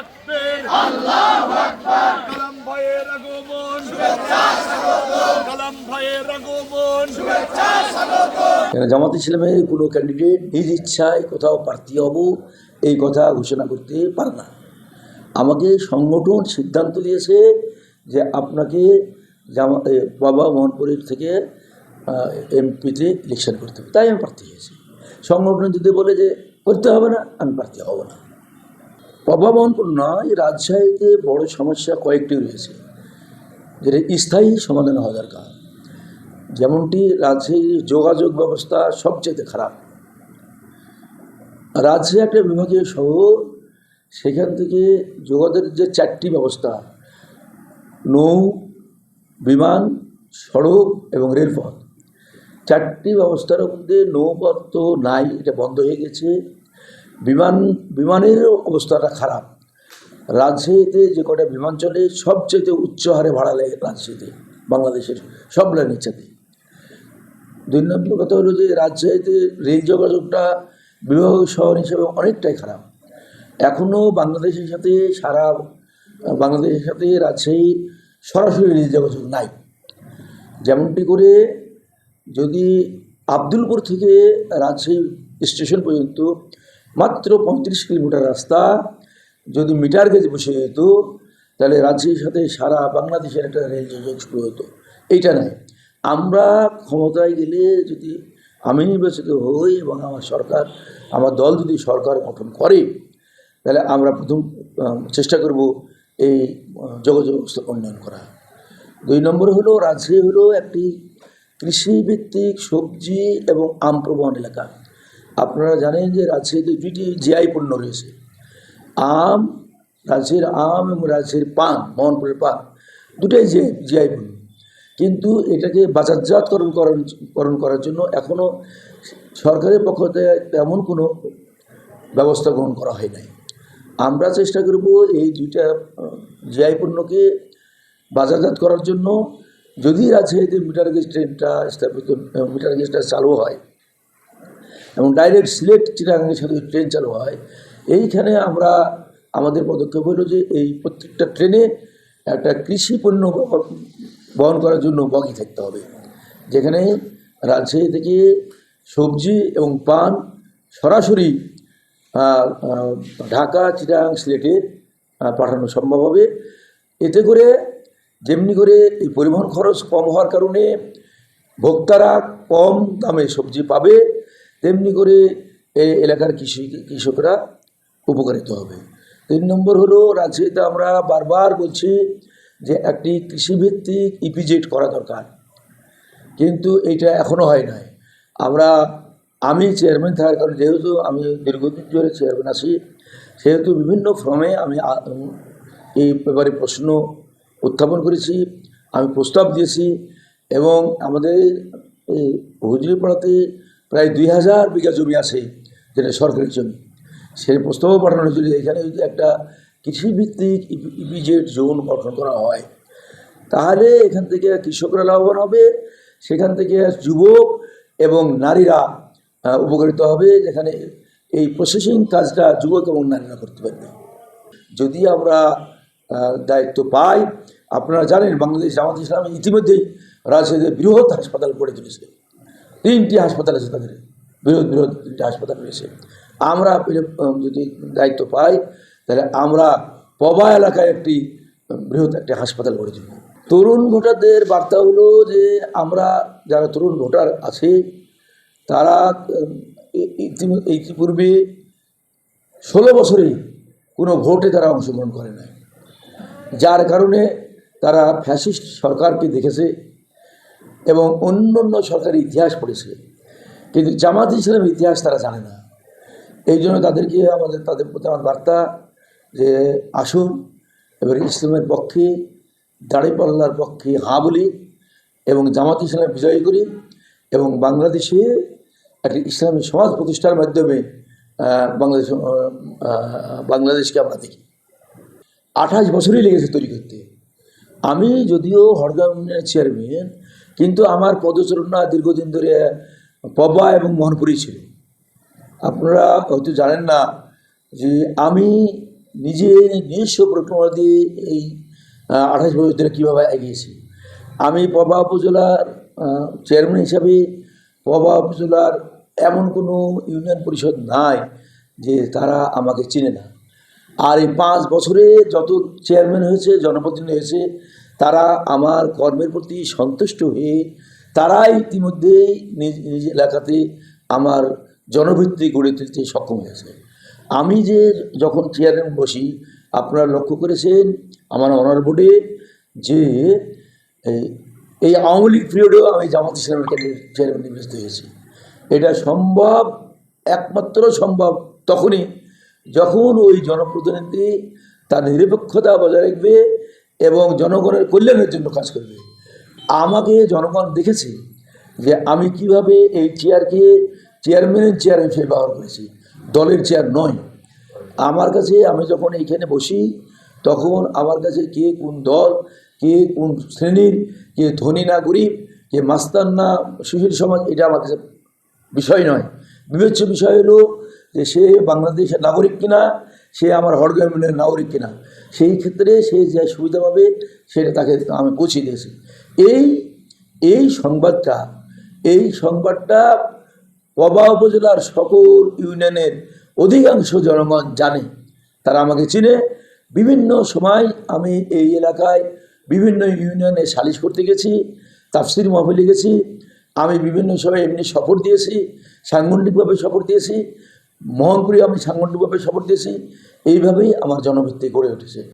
আকবার। কালাম ভাইয়ের আগমন। কালাম ভাইয়ের আগমন। কেন, জামাত ইসলামের কোনো ক্যান্ডিডেট নিজ ইচ্ছায় কোথাও প্রার্থী হব, এই কথা ঘোষণা করতে পারে না। আমাকে সংগঠন সিদ্ধান্ত দিয়েছে যে আপনাকে জামা বাবা মোহনপুরের থেকে এমপিতে ইলেকশন করতে হবে। তাই আমি প্রার্থী হয়েছি। সংগঠন যদি বলে যে করতে হবে না, আমি প্রার্থী হব না। মোহনপুর নয় রাজশাহীতে বড় সমস্যা কয়েকটি রয়েছে, যেটা স্থায়ী সমাধান হওয়া দরকার। যেমনটি রাজশাহীর যোগাযোগ ব্যবস্থা সবচেয়ে খারাপ। রাজশাহী একটা বিভাগীয় শহর, সেখান থেকে যোগাযোগের যে চারটি ব্যবস্থা, নৌ, বিমান, সড়ক এবং রেলপথ, চারটি ব্যবস্থার মধ্যে নৌপথ তো নাই, এটা বন্ধ হয়ে গেছে। বিমান বিমানের অবস্থাটা খারাপ। রাজশাহীতে যে কটা বিমান চলে সবচেয়ে উচ্চ হারে ভাড়া লাগে রাজশাহীতে, বাংলাদেশের সব লাইনের সাথে দুই নম্বর কথা হলো যে, রাজশাহীতে রেল যোগাযোগটা বিভাগ শহর হিসেবে অনেকটাই খারাপ। এখনও বাংলাদেশের সাথে সারা, বাংলাদেশের সাথে রাজশাহী সরাসরি রেল যোগাযোগ নাই। যেমনটি করে যদি আব্দুলপুর থেকে রাজশাহী স্টেশন পর্যন্ত মাত্র পঁয়ত্রিশ কিলোমিটার রাস্তা। যদি মিটার গেজ বসে যেত, তাহলে রাজ্যের সাথে সারা বাংলাদেশের একটা রেল যোগাযোগ শুরু হতো। এইটা নাই আমরা ক্ষমতায় গেলে যদি আমি নির্বাচিত হই এবং আমার সরকার, আমার দল যদি সরকার গঠন করে, তাহলে আমরা প্রথম চেষ্টা করব এই যোগাযোগ ব্যবস্থা উন্নয়ন করা। দুই নম্বর হলো রাজশাহী হলো একটি কৃষিভিত্তিক সবজি এবং আম প্রবণ এলাকা। আপনারা জানেন যে রাজশাহীতে দুইটি জিআই পণ্য রয়েছে। আম, রাজশাহীর আম এবং রাজশাহীর পান, মোহনপুরের পান, দুটাই যে জিআই পণ্য। কিন্তু এটাকে বাজারজাতকরণ করণ করার জন্য এখনও সরকারের পক্ষ থেকে তেমন কোনো ব্যবস্থা গ্রহণ করা হয় নাই। আমরা চেষ্টা করব এই দুইটা জিআই পণ্যকে বাজারজাত করার জন্য। যদি রাজশাহীতে মিটার গেজ ট্রেনটা স্থাপিত মিটার গেজটা চালু হয় এবং ডাইরেক্ট সিলেট চিটাগাংয়ের সাথে ট্রেন চালু হয়, এইখানে আমরা, আমাদের পদক্ষেপ হলো যে এই প্রত্যেকটা ট্রেনে একটা কৃষি পণ্য বহন করার জন্য বগি থাকতে হবে। যেখানে রাজশাহী থেকে সবজি এবং পান সরাসরি ঢাকা চিটাগাং সিলেটে পাঠানো সম্ভব হবে। এতে করে যেমনি করে এই পরিবহন খরচ কম হওয়ার কারণে ভোক্তারা কম দামে সবজি পাবে। তেমনি করে এই এলাকার কৃষি কৃষকরা উপকারিত হবে। তিন নম্বর হলো রাজশাহীতে আমরা বারবার বলছি যে একটি কৃষিভিত্তিক ইপিজেট করা দরকার। কিন্তু এটা এখনও হয় নাই। আমরা, আমি চেয়ারম্যান থাকার কারণে, যেহেতু আমি দীর্ঘদিন ধরে চেয়ারম্যান আছি, সেহেতু বিভিন্ন ফর্মে আমি এই ব্যাপারে প্রশ্ন উত্থাপন করেছি, আমি প্রস্তাব দিয়েছি এবং আমাদের এই হুজুরিপাড়াতে প্রায় দুই হাজার বিঘা জমি আছে যেটা সরকারি জমি। সেই প্রস্তাবও পাঠানো হয়েছিল এখানে যদি একটা কৃষিভিত্তিক ইপিজেড জোন গঠন করা হয়, তাহলে এখান থেকে কৃষকরা লাভবান হবে, সেখান থেকে যুবক এবং নারীরা উপকৃত হবে, যেখানে এই প্রসেসিং কাজটা যুবক এবং নারীরা করতে পারবে। যদি আমরা দায়িত্ব পাই, আপনারা জানেন বাংলাদেশ জামাত ইসলাম ইতিমধ্যেই রাজশাহীতে বৃহৎ হাসপাতাল গড়ে তুলেছে। তিনটি হাসপাতাল আছে তাদের। বৃহৎ বৃহৎ তিনটি হাসপাতাল রয়েছে। আমরা যদি দায়িত্ব পাই, তাহলে আমরা পবা এলাকায় একটি বৃহৎ একটি হাসপাতাল গড়ে তুলব। তরুণ ভোটারদের বার্তা হলো যে, আমরা যারা তরুণ ভোটার আছে, তারা ইতিপূর্বে ষোলো বছরে কোনো ভোটে তারা অংশগ্রহণ করে নাই। যার কারণে তারা ফ্যাসিস্ট সরকারকে দেখেছে এবং অন্য অন্য সরকারের ইতিহাস পড়েছে। কিন্তু জামাত ইসলামের ইতিহাস তারা জানে না। এই জন্য তাদেরকে আমাদের, তাদের প্রতি আমার বার্তা যে আসুন এবার ইসলামের পক্ষে দাড়িপাল্লার পক্ষে হাঁ বলি এবং জামাত ইসলাম বিজয় করি এবং বাংলাদেশে একটি ইসলামী সমাজ প্রতিষ্ঠার মাধ্যমে বাংলাদেশ বাংলাদেশকে আমরা দেখি। আঠাশ বছরই লেগেছে তৈরি করতে। আমি যদিও হরগাম ইউনিয়নের চেয়ারম্যান কিন্তু আমার পদচারণা দীর্ঘদিন ধরে পবা এবং মোহনপুরি ছিল। আপনারা হয়তো জানেন না যে আমি নিজে নিজস্ব প্রক্রিয়া দিয়ে এই আঠাশ বছর ধরে কীভাবে এগিয়েছি। আমি পবা উপজেলার চেয়ারম্যান হিসাবে পবা উপজেলার এমন কোনো ইউনিয়ন পরিষদ নাই যে তারা আমাকে চিনে না। আর এই পাঁচ বছরে যত চেয়ারম্যান হয়েছে, জনপ্রতিনিধি হয়েছে তারা আমার কর্মের প্রতি সন্তুষ্ট হয়ে তারাই ইতিমধ্যেই নিজ নিজ এলাকাতে আমার জনভিত্তি গড়ে তুলতে সক্ষম হয়েছে। আমি যে যখন চেয়ারম্যান বসি, আপনারা লক্ষ্য করেছেন, আমার অনার বোর্ডে যে এই আওয়ামী লীগ পিরিয়ডেও আমি জামাত ইসলামের চেয়ারম্যান নির্বাচিত হয়েছি। এটা সম্ভব, একমাত্র সম্ভব তখনই যখন ওই জনপ্রতিনিধি তার নিরপেক্ষতা বজায় রাখবে এবং জনগণের কল্যাণের জন্য কাজ করবে। আমাকে জনগণ দেখেছে যে আমি কীভাবে এই চেয়ারকে চেয়ারম্যানের চেয়ার হিসেবে ব্যবহার করেছি, দলের চেয়ার নয়। আমার কাছে, আমি যখন এইখানে বসি, তখন আমার কাছে কে কোন দল, কে কোন শ্রেণির, কে ধনী না গরিব, কে মাস্তান না সুশীল সমাজ, এটা আমার কাছে বিষয় নয়। বিবেচ্য বিষয় হলো যে সে বাংলাদেশের নাগরিক কিনা সে আমার হরগ্রামের নাগরিক কিনা, সেই ক্ষেত্রে সে যে সুবিধা পাবে, সেটা তাকে আমি পৌঁছে দিয়েছি। এই এই সংবাদটা এই সংবাদটা পবা উপজেলার সকল ইউনিয়নের অধিকাংশ জনগণ জানে, তারা আমাকে চিনে। বিভিন্ন সময় আমি এই এলাকায় বিভিন্ন ইউনিয়নে সালিশ করতে গেছি, তাফসির মহফিলে গেছি, আমি বিভিন্ন সময় এমনি সফর দিয়েছি, সাংগঠনিকভাবে সফর দিয়েছি মোহনপুরে আমি সাংগঠনিকভাবে সফর দিয়েছি এইভাবেই আমার জনভিত্তি গড়ে উঠেছে।